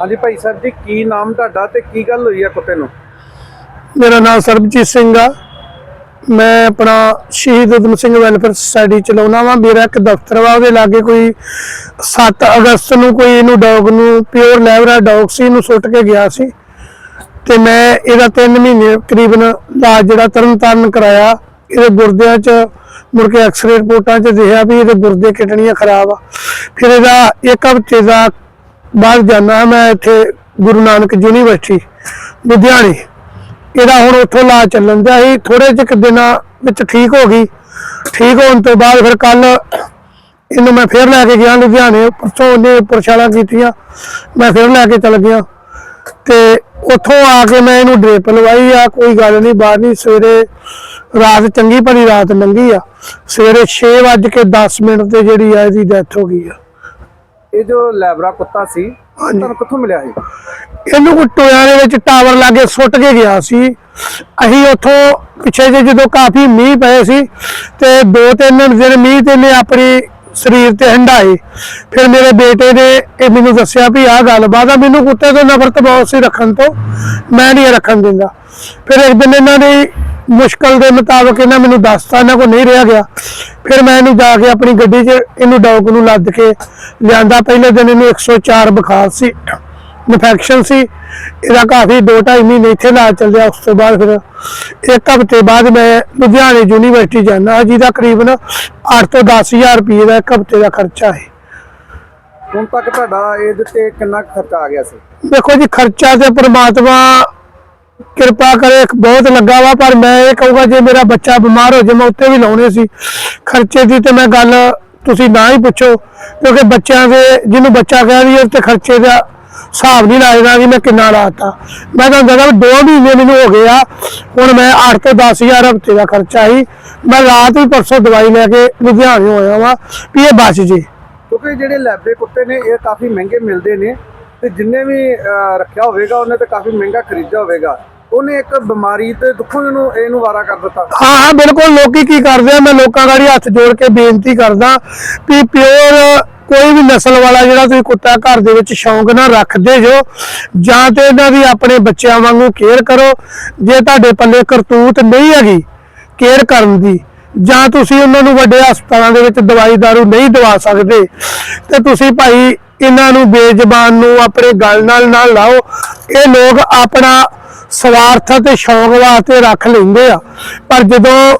ਹਾਂਜੀ ਭਾਈ ਸਾਹਿਬ ਜੀ, ਕੀ ਨਾਮ ਤੁਹਾਡਾ ਤੇ ਕੀ ਗੱਲ ਹੋਈ ਆ ਕੁੱਤੇ ਨੂੰ? ਮੇਰਾ ਨਾਮ ਸਰਬਜੀਤ ਸਿੰਘ ਆ। ਮੈਂ ਆਪਣਾ ਸ਼ਹੀਦ ਉਦਮ ਸਿੰਘ ਵੈਲਫੇਅਰ ਸੁਸਾਇਟੀ ਚਲਾਉਣਾ ਵਾਂ। ਮੇਰਾ ਇੱਕ ਦਫ਼ਤਰ ਵਾ, ਉਹਦੇ ਲਾਗੇ ਕੋਈ 7 ਅਗਸਤ ਨੂੰ ਕੋਈ ਇਹਨੂੰ ਡੌਗ ਨੂੰ, ਪਿਓਰ ਲੈਬਰਾ ਡੌਗ ਸੀ, ਇਹਨੂੰ ਸੁੱਟ ਕੇ ਗਿਆ ਸੀ। ਤੇ ਮੈਂ ਇਹਦਾ 3 ਮਹੀਨੇ ਕਰੀਬਨ ਇਲਾਜ ਜਿਹੜਾ ਤਰਨ ਤਾਰਨ ਕਰਾਇਆ। ਇਹਦੇ ਗੁਰਦਿਆਂ 'ਚ ਮੁੜ ਕੇ ਐਕਸ-ਰੇ ਰਿਪੋਰਟਾਂ 'ਚ ਦੇਖਿਆ ਵੀ ਇਹਦੇ ਗੁਰਦੇ ਕਿਡਨੀਆਂ ਖਰਾਬ ਆ। ਫਿਰ ਇਹਦਾ ਇੱਕ ਹਫ਼ਤੇ ਦਾ ਬਾਅਦ ਜਾਣਾ ਮੈਂ ਇੱਥੇ ਗੁਰੂ ਨਾਨਕ ਯੂਨੀਵਰਸਿਟੀ, ਲੁਧਿਆਣੇ। ਇਹਦਾ ਹੁਣ ਉੱਥੋਂ ਲਾ ਚੱਲਣ ਦਾ ਸੀ। ਥੋੜੇ ਜਿਹੇ ਦਿਨਾਂ ਵਿੱਚ ਠੀਕ ਹੋ ਗਈ। ਠੀਕ ਹੋਣ ਤੋਂ ਬਾਅਦ ਫਿਰ ਕੱਲ ਇਹਨੂੰ ਮੈਂ ਫਿਰ ਲੈ ਕੇ ਗਿਆ ਲੁਧਿਆਣੇ। ਪਰਸੋਂ ਉਹਨੇ ਪ੍ਰਸ਼ਾਲਾ ਕੀਤੀਆਂ। ਮੈਂ ਫਿਰ ਲੈ ਕੇ ਚੱਲ ਗਿਆ। ਤੇ ਉੱਥੋਂ ਆ ਕੇ ਮੈਂ ਇਹਨੂੰ ਡ੍ਰਿਪ ਲਵਾਈ ਆ। ਕੋਈ ਗੱਲ ਨਹੀਂ, ਬਾਹਰ ਨਹੀਂ ਸਵੇਰੇ ਰਾਤ ਚੰਗੀ ਭਲੀ ਰਾਤ ਲੰਘੀ ਆ। ਸਵੇਰੇ 6:10 ਮਿੰਟ ਤੇ ਜਿਹੜੀ ਆ ਇਹਦੀ ਡੈਥ ਹੋ ਗਈ ਆ। ਇਹ ਜੋ ਲੈਬਰਾ ਕੁੱਤਾ ਸੀ। ਤੁਹਾਨੂੰ ਕਿੱਥੋਂ ਮਿਲਿਆ ਸੀ ਇਹਨੂੰ ਕੋਈ ਟੋਇਆਂ ਦੇ ਵਿੱਚ ਟਾਵਰ ਲਾਗੇ ਸੁੱਟ ਕੇ ਗਿਆ ਸੀ। ਅਸੀਂ ਉੱਥੋਂ ਪਿੱਛੇ ਜੇ ਜਦੋਂ ਕਾਫੀ ਮੀਂਹ ਪਏ ਸੀ ਤੇ ਦੋ ਤਿੰਨ ਦਿਨ ਮੀਂਹ ਤੇ ਨੇ ਆਪਣੀ ਸਰੀਰ ਤੇ ਹੰਡਾਏ ਫਿਰ ਮੇਰੇ ਬੇਟੇ ਨੇ ਇਹ ਮੈਨੂੰ ਦੱਸਿਆ ਵੀ ਆਹ ਗੱਲਬਾਤ ਆ ਮੈਨੂੰ ਕੁੱਤੇ ਤੋਂ ਨਫ਼ਰਤ ਬਹੁਤ ਸੀ ਰੱਖਣ ਤੋਂ। ਮੈਂ ਨਹੀਂ ਇਹ ਰੱਖਣ ਦਿੰਦਾ। ਫਿਰ ਇੱਕ ਦਿਨ ਇਹਨਾਂ ਨੇ ਮੁਸ਼ਕਲ ਦੇ ਮੁਤਾਬਕ ਇਹਨਾਂ ਮੈਨੂੰ ਦੱਸਤਾ ਇਹਨਾਂ ਕੋ ਨਹੀਂ ਰਿਹਾ ਗਿਆ। ਫਿਰ ਮੈਂ ਇਹਨੂੰ ਜਾ ਕੇ ਆਪਣੀ ਗੱਡੀ 'ਚ ਇਹਨੂੰ ਡੌਗ ਨੂੰ ਲੱਦ ਕੇ ਲਿਆਂਦਾ। ਪਹਿਲੇ ਦਿਨ ਇਹਨੂੰ 104 ਬੁਖਾਰ ਸੀ ਇਨਫੈਕਸ਼ਨ ਸੀ। ਇਹਦਾ ਕਾਫੀ 2.5 ਮਹੀਨੇ ਇੱਥੇ ਇਲਾਜ ਚੱਲਿਆ ਉਸ ਤੋਂ ਬਾਅਦ ਫਿਰ ਇੱਕ ਹਫ਼ਤੇ ਬਾਅਦ ਮੈਂ ਲੁਧਿਆਣੇ ਯੂਨੀਵਰਸਿਟੀ ਜਾਣਾ ਜਿਹਦਾ ਕਰੀਬਨ 8 ਤੋਂ 10000 ਰੁਪਏ ਦਾ ਇੱਕ ਹਫ਼ਤੇ ਦਾ ਖਰਚਾ ਹੈ। ਹੁਣ ਤੱਕ ਤੁਹਾਡਾ ਇਹਦੇ ਤੇ ਕਿੰਨਾ ਖਰਚਾ ਆ ਗਿਆ ਸੀ? ਦੇਖੋ ਜੀ ਖਰਚਾ ਤੇ ਪ੍ਰਮਾਤਮਾ ਕਿਰਪਾ ਕਰੇ ਬਹੁਤ ਲੱਗਾ ਵਾ, ਪਰ ਮੈਂ ਇਹ ਕਹੂੰਗਾ ਜੇ ਮੇਰਾ ਬੱਚਾ ਬਿਮਾਰ ਹੋ ਜਾਏ ਮੈਂ ਉੱਤੇ ਵੀ ਲਾਉਣੇ ਸੀ ਖਰਚੇ ਦੀ ਤੇ ਮੈਂ ਗੱਲ ਤੁਸੀਂ ਨਾ ਹੀ ਪੁੱਛੋ, ਕਿਉਂਕਿ ਬੱਚਿਆਂ ਦੇ, ਜਿਹਨੂੰ ਬੱਚਾ ਕਹਿ ਰਹੀ ਤੇ ਖਰਚੇ ਦਾ ਹਿਸਾਬ ਨਹੀਂ ਲਾਏਗਾ ਕਿ ਮੈਂ ਕਿੰਨਾ ਲਾਤਾ। ਮੈਂ ਤਾਂ ਕਹਿੰਦਾ ਦੋ ਮਹੀਨੇ ਮੈਨੂੰ ਹੋ ਗਏ ਆ, ਹੁਣ ਮੈਂ 8 ਤੋਂ 10000 ਹਫ਼ਤੇ ਦਾ ਖਰਚਾ ਹੀ ਮੈਂ ਰਾਤ ਹੀ ਪਰਸੋਂ ਦਵਾਈ ਲੈ ਕੇ ਲੁਧਿਆਣੇ ਹੋਇਆ ਵਾ, ਵੀ ਇਹ ਬਚ ਜੇ। ਕਿਉਂਕਿ ਜਿਹੜੇ ਲੈਬੇ ਕੁੱਤੇ ਨੇ, ਇਹ ਕਾਫੀ ਮਹਿੰਗੇ ਮਿਲਦੇ ਨੇ, ਤੇ ਜਿੰਨੇ ਵੀ ਰੱਖਿਆ ਹੋਵੇਗਾ, ਉਹਨੇ ਤੇ ਕਾਫੀ ਮਹਿੰਗਾ ਖਰੀਦਿਆ ਹੋਵੇਗਾ। ਉਹਨੇ ਇੱਕ ਬਿਮਾਰੀ ਤੇ ਦੁੱਖੋਂ ਇਹਨੂੰ ਇਹਨੂੰ ਵਾਰਾ ਕਰ ਦਿੱਤਾ। ਹਾਂ ਹਾਂ, ਬਿਲਕੁਲ, ਲੋਕੀ ਕੀ ਕਰਦੇ ਆ, ਮੈਂ ਲੋਕਾਂ ਗਾੜੀ ਹੱਥ ਜੋੜ ਕੇ ਬੇਨਤੀ ਕਰਦਾ ਵੀ ਪਿਓਰ ਕੋਈ ਵੀ ਨਸਲ ਵਾਲਾ ਜਿਹੜਾ ਤੁਸੀਂ ਕੁੱਤਾ ਘਰ ਦੇ ਵਿੱਚ ਸ਼ੌਂਕ ਨਾਲ ਰੱਖਦੇ ਜੋ, ਜਾਂ ਤੇ ਇਹਨਾਂ ਦੀ ਆਪਣੇ ਬੱਚਿਆਂ ਵਾਂਗੂ ਕੇਅਰ ਕਰੋ, ਜੇ ਤੁਹਾਡੇ ਪੱਲੇ ਕਰਤੂਤ ਨਹੀਂ ਹੈਗੀ ਕੇਅਰ ਕਰਨ ਦੀ, ਜਾਂ ਤੁਸੀਂ ਉਹਨਾਂ ਨੂੰ ਵੱਡੇ ਹਸਪਤਾਲਾਂ ਦੇ ਵਿੱਚ ਦਵਾਈ ਦਾਰੂ ਨਹੀਂ ਦਵਾ ਸਕਦੇ, ਤੇ ਤੁਸੀਂ ਭਾਈ ਇਹਨਾਂ ਨੂੰ ਬੇਜ਼ਬਾਨ ਨੂੰ ਆਪਣੇ ਗੱਲ ਨਾਲ ਨਾ ਲਾਓ, ਇਹ ਲੋਕ ਆਪਣਾ ਸਵਾਰਥ ਤੇ ਸ਼ੌਂਕ ਵਾਸਤੇ ਰੱਖ ਲੈਂਦੇ ਆ। ਪਰ ਜਦੋਂ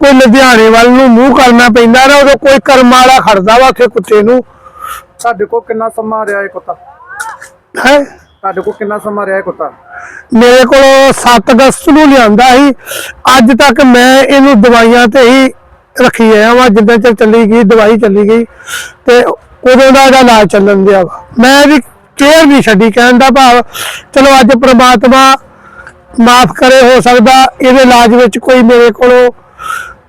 ਕੋਈ ਲੁਧਿਆਣੇ ਵੱਲ ਨੂੰ ਮੂੰਹ ਕਰਨਾ ਪੈਂਦਾ ਨਾ ਉਦੋਂ ਕੋਈ ਕਰਮ ਵਾਲਾ ਖੜਦਾ ਵਾ ਉੱਥੇ ਕੁੱਤੇ ਨੂੰ। ਤੁਹਾਡੇ ਕੋਲ ਕਿੰਨਾ ਸਮਾਂ ਰਿਹਾ ਇਹ ਕੁੱਤਾ? ਹੈ? ਤੁਹਾਡੇ ਕੋਲ ਕਿੰਨਾ ਸਮਾਂ ਰਿਹਾ ਇਹ ਕੁੱਤਾ? ਮੇਰੇ ਕੋਲ 7 ਅਗਸਤ ਨੂੰ ਲਿਆਂਦਾ ਸੀ। ਅੱਜ ਤੱਕ ਮੈਂ ਇਹਨੂੰ ਦਵਾਈਆਂ ਤੇ ਹੀ ਰੱਖੀ ਆਇਆ ਵਾ ਜਿੱਦਾਂ ਚਿਰ ਚੱਲੀ ਗਈ ਦਵਾਈ ਚੱਲੀ ਗਈ। ਤੇ ਉਦੋਂ ਦਾ ਇਹਦਾ ਇਲਾਜ ਚੱਲਣ ਦਿਆ ਵਾ। ਮੈਂ ਇਹਦੀ ਕੇਅਰ ਨਹੀਂ ਛੱਡੀ ਕਹਿਣ ਦਾ ਭਾਵ ਚਲੋ ਅੱਜ ਪ੍ਰਮਾਤਮਾ ਮਾਫ ਕਰੇ, ਹੋ ਸਕਦਾ ਇਹਦੇ ਇਲਾਜ ਵਿੱਚ ਕੋਈ ਮੇਰੇ ਕੋਲੋਂ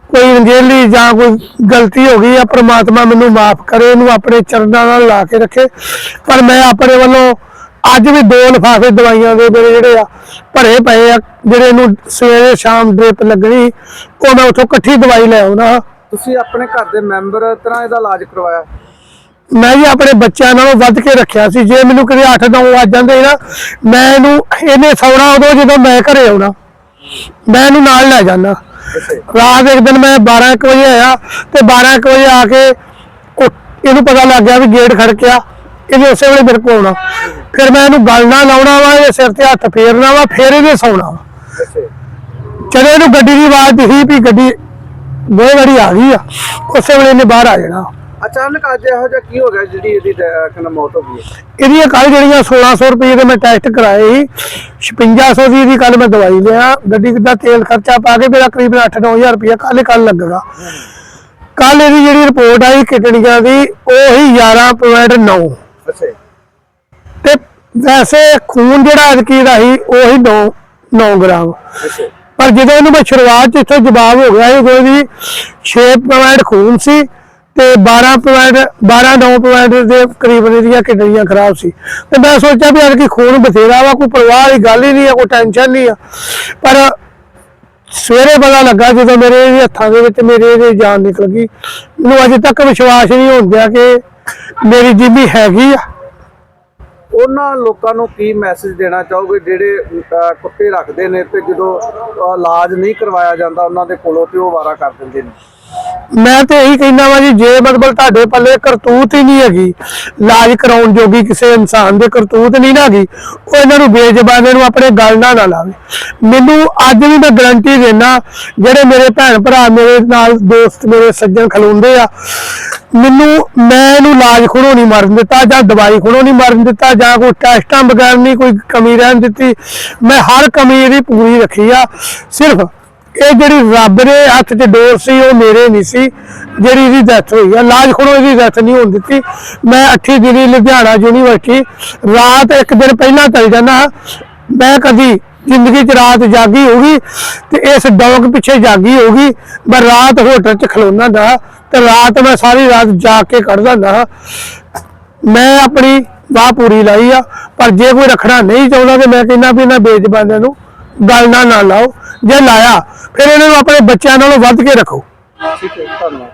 ਕੋਈ ਰੰਗੇਲੀ ਜਾਂ ਕੋਈ ਗਲਤੀ ਹੋ ਗਈ ਆ, ਪ੍ਰਮਾਤਮਾ ਮੈਨੂੰ ਮਾਫ ਕਰੇ, ਇਹਨੂੰ ਆਪਣੇ ਚਰਨਾਂ ਨਾਲ ਲਾ ਕੇ ਰੱਖੇ। ਪਰ ਮੈਂ ਆਪਣੇ ਵੱਲੋਂ ਅੱਜ ਵੀ ਦੋ ਲਿਫਾਫੇ ਦਵਾਈਆਂ ਦੇ ਮੇਰੇ ਜਿਹੜੇ ਆ, ਭਰੇ ਪਏ ਆ, ਜਿਹੜੇ ਇਹਨੂੰ ਸਵੇਰੇ ਸ਼ਾਮ ਡ੍ਰਿਪ ਲੱਗਣੀ, ਉਹ ਮੈਂ ਉੱਥੋਂ ਇਕੱਠੀ ਦਵਾਈ ਲੈ ਆਉਣਾ ਤੁਸੀਂ ਆਪਣੇ ਘਰ ਦੇ ਮੈਂਬਰ ਤਰ੍ਹਾਂ ਇਹਦਾ ਇਲਾਜ ਕਰਵਾਇਆ? ਮੈਂ ਵੀ ਆਪਣੇ ਬੱਚਿਆਂ ਨਾਲੋਂ ਵੱਧ ਕੇ ਰੱਖਿਆ ਸੀ। ਜੇ ਮੈਨੂੰ ਕਦੇ 8-9 ਵੱਜ ਜਾਂਦੇ ਨਾ ਮੈਂ ਇਹਨੂੰ ਇਹਨੇ ਸੌਣਾ ਉਦੋਂ ਜਦੋਂ ਮੈਂ ਘਰੇ ਆਉਣਾ। ਮੈਂ ਇਹਨੂੰ ਨਾਲ ਲੈ ਜਾਣਾ ਰਾਤ ਇੱਕ ਦਿਨ ਮੈਂ 12:00 ਵਜੇ ਆਇਆ ਤੇ 12:00 ਵਜੇ ਆ ਕੇ ਇਹਨੂੰ ਪਤਾ ਲੱਗ ਗਿਆ ਵੀ ਗੇਟ ਖੜਕਿਆ ਇਹਨੇ ਉਸੇ ਵੇਲੇ ਮੇਰੇ ਕੋਲ ਆਉਣਾ। ਫਿਰ ਮੈਂ ਇਹਨੂੰ ਗੱਲ ਨਾਲ ਲਾਉਣਾ ਵਾ ਇਹ ਸਿਰ ਤੇ ਹੱਥ ਫੇਰਨਾ ਵਾ, ਫਿਰ ਇਹਨੇ ਸੌਣਾ। ਵਾ ਜਦੋਂ ਇਹਨੂੰ ਗੱਡੀ ਦੀ ਆਵਾਜ਼ ਦਿਖੀ ਵੀ ਗੱਡੀ ਬਹੁਤ ਵਾਰੀ ਆ ਗਈ ਆ। ਉਸੇ ਵੇਲੇ ਇਹਨੇ ਬਾਹਰ ਆ ਜਾਣਾ। ਅਚਾਨਕ ਅੱਜ ਇਹੋ ਜਿਹਾ ਕੀ ਹੋ ਗਿਆ ਜਿਹੜੀ ਇਹਦੀ ਕਹਿੰਦਾ ਮੌਤ ਹੋ ਗਈ ਹੈ? ਇਹਦੀਆਂ ਕੱਲ ਜਿਹੜੀਆਂ 1600 ਰੁਪਏ ਦੇ ਮੈਂ ਟੈਸਟ ਕਰਾਏ ਸੀ 5600 ਦੀ ਇਹਦੀ ਕੱਲ ਮੈਂ ਦਵਾਈ ਲਿਆ ਗੱਡੀ ਦਾ ਤੇਲ ਖਰਚਾ ਪਾ ਕੇ ਮੇਰਾ ਕਰੀਬ 8-9000 ਰੁਪਏ ਕੱਲ ਕੱਲ ਲੱਗੇਗਾ ਕੱਲ ਇਹਦੀ ਜਿਹੜੀ ਰਿਪੋਰਟ ਆਈ ਕਿਡਨੀਆਂ ਦੀ ਉਹੀ 11.9 ਅੱਛਾ। ਤੇ ਵੈਸੇ ਖੂਨ ਜਿਹੜਾ ਐਤਕੀ ਦਾ ਸੀ ਉਹੀ 9 9 ਗ੍ਰਾਮ ਅੱਛਾ ਪਰ ਜਦੋਂ ਇਹਨੂੰ ਮੈਂ ਸ਼ੁਰੂਆਤ 'ਚ ਇੱਥੋਂ ਜਵਾਬ ਹੋ ਗਿਆ ਇਹ ਕੋਈ 6 ਪੁਆਇੰਟ ਖੂਨ ਸੀ ਤੇ 12 ਪੁਆਇੰਟ 12 9 ਪੁਆਇੰਟ ਦੇ ਕਰੀਬ ਇਹਦੀਆਂ ਕਿਡਨੀਆਂ ਖਰਾਬ ਸੀ। ਤੇ ਮੈਂ ਸੋਚਿਆ ਵੀ ਯਾਰ ਕਿ ਖੂਨ ਬਥੇਰਾ ਵਾ, ਕੋਈ ਪਰਵਾਹ ਵਾਲੀ ਗੱਲ ਹੀ ਨਹੀਂ ਆ, ਕੋਈ ਟੈਨਸ਼ਨ ਨਹੀਂ ਆ। ਪਰ ਸਵੇਰੇ ਪਤਾ ਲੱਗਾ ਜਦੋਂ ਮੇਰੇ ਹੱਥਾਂ ਦੇ ਵਿੱਚ ਮੇਰੇ ਇਹਦੀ ਜਾਨ ਨਿਕਲ ਗਈ। ਮੈਨੂੰ ਅਜੇ ਤੱਕ ਵਿਸ਼ਵਾਸ ਨਹੀਂ ਹੁੰਦਿਆ ਕਿ ਮੇਰੀ ਜਿੰਮੀ ਹੈਗੀ ਆ। ਉਹਨਾਂ ਲੋਕਾਂ ਨੂੰ ਕੀ ਮੈਸੇਜ ਦੇਣਾ ਚਾਹੋਗੇ? ਜਿਹੜੇ ਕੁੱਤੇ ਰੱਖਦੇ ਨੇ ਤੇ ਜਦੋਂ ਇਲਾਜ ਨਹੀਂ ਕਰਵਾਇਆ ਜਾਂਦਾ, ਉਹਨਾਂ ਦੇ ਕੋਲੋਂ ਤੇ ਉਹ ਵਾਰਾ ਕਰ ਦਿੰਦੇ ਨੇ। ਮੈਂ ਤੇ ਇਹੀ ਕਹਿੰਦਾ ਵਾਂ ਜੀ, ਜੇ ਮਤਲਬ ਤੁਹਾਡੇ ਪੱਲੇ ਕਰਤੂਤ ਹੀ ਨਹੀਂ ਹੈਗੀ, ਇਲਾਜ ਕਰਾਉਣ ਜੋਗੀ ਕਿਸੇ ਇਨਸਾਨ ਦੇ ਕਰਤੂਤ ਨਹੀਂ ਨਾ ਹੈਗੀ, ਉਹ ਇਹਨਾਂ ਨੂੰ ਬੇਜ਼ਬਾਨੇ ਨੂੰ ਆਪਣੇ ਗੱਲ ਨਾਲ ਨਾ ਲਾਵੇ। ਮੈਨੂੰ ਅੱਜ ਵੀ ਮੈਂ ਗਰੰਟੀ ਦੇਣਾ ਜਿਹੜੇ ਮੇਰੇ ਭੈਣ ਭਰਾ, ਮੇਰੇ ਨਾਲ ਦੋਸਤ, ਮੇਰੇ ਸੱਜਣ ਖਲੋਂਦੇ ਆ, ਮੈਨੂੰ, ਮੈਂ ਇਹਨੂੰ ਇਲਾਜ ਖੁਣੋ ਨਹੀਂ ਮਰਨ ਦਿੱਤਾ, ਜਾਂ ਦਵਾਈ ਖੁਣੋ ਨਹੀਂ ਮਰਨ ਦਿੱਤਾ, ਜਾਂ ਕੋਈ ਟੈਸਟਾਂ ਬਗੈਰ ਨਹੀਂ ਕੋਈ ਕਮੀ ਰਹਿਣ ਦਿੱਤੀ, ਮੈਂ ਹਰ ਕਮੀ ਇਹਦੀ ਪੂਰੀ ਰੱਖੀ ਆ, ਸਿਰਫ ਇਹ ਜਿਹੜੀ ਰੱਬ ਦੇ ਹੱਥ 'ਚ ਡੋਰ ਸੀ, ਉਹ ਮੇਰੇ ਨਹੀਂ ਸੀ, ਜਿਹੜੀ ਇਹਦੀ ਡੈਥ ਹੋਈ ਆ। ਲਾਜ ਖੜੋ ਇਹਦੀ ਡੈਥ ਨਹੀਂ ਹੋਣ ਦਿੱਤੀ। ਮੈਂ 8 ਦਿਨੀ ਲੁਧਿਆਣਾ ਯੂਨੀਵਰਸਿਟੀ ਰਾਤ ਇੱਕ ਦਿਨ ਪਹਿਲਾਂ ਚਲ ਜਾਂਦਾ। ਮੈਂ ਕਦੀ ਜ਼ਿੰਦਗੀ 'ਚ ਰਾਤ ਜਾਗੀ ਹੋਗੀ ਤੇ ਇਸ ਡੌਗ ਪਿੱਛੇ ਜਾਗੀ ਹੋਗੀ ਮੈਂ ਰਾਤ ਹੋਟਲ 'ਚ ਖਲੋਣਾ ਦਾ ਤੇ ਰਾਤ ਮੈਂ ਸਾਰੀ ਰਾਤ ਜਾ ਕੇ ਕੱਢਦਾ ਹੁੰਦਾ। ਮੈਂ ਆਪਣੀ ਵਾਹ ਪੂਰੀ ਲਾਈ ਆ, ਪਰ ਜੇ ਕੋਈ ਰੱਖਣਾ ਨਹੀਂ ਚਾਹੁੰਦਾ ਤੇ ਮੈਂ ਕਹਿੰਦਾ ਵੀ ਇਹਨਾਂ ਬੇਜ਼ਬਾਨਾਂ ਨੂੰ ਗੱਲ ਨਾਲ ਨਾ ਲਾਓ। ਜੇ ਲਾਇਆ ਫਿਰ ਇਹਨਾਂ ਨੂੰ ਆਪਣੇ ਬੱਚਿਆਂ ਨਾਲੋਂ ਵੱਧ ਕੇ ਰੱਖੋ। ਠੀਕ ਹੈ ਧੰਨਵਾਦ।